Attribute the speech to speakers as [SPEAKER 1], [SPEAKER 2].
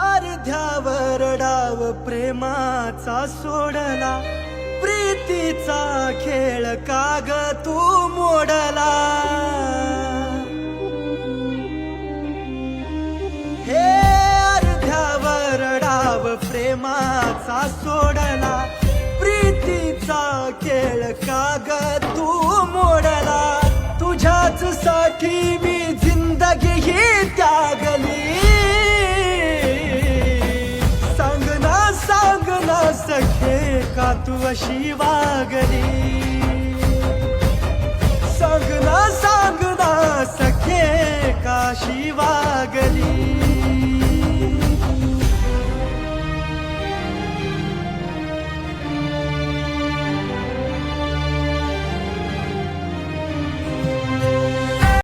[SPEAKER 1] अर्ध्यावर डाव प्रेमाचा सोडला. प्रीतीचा खेळ काग तू मोडला. हे अर्ध्यावर डाव प्रेमाचा सोडला. प्रीतीचा खेळ काग तू मोडला. तुझ्याच साठी तू अशी वागली. सांग ना सांग ना सखे काशी वागली.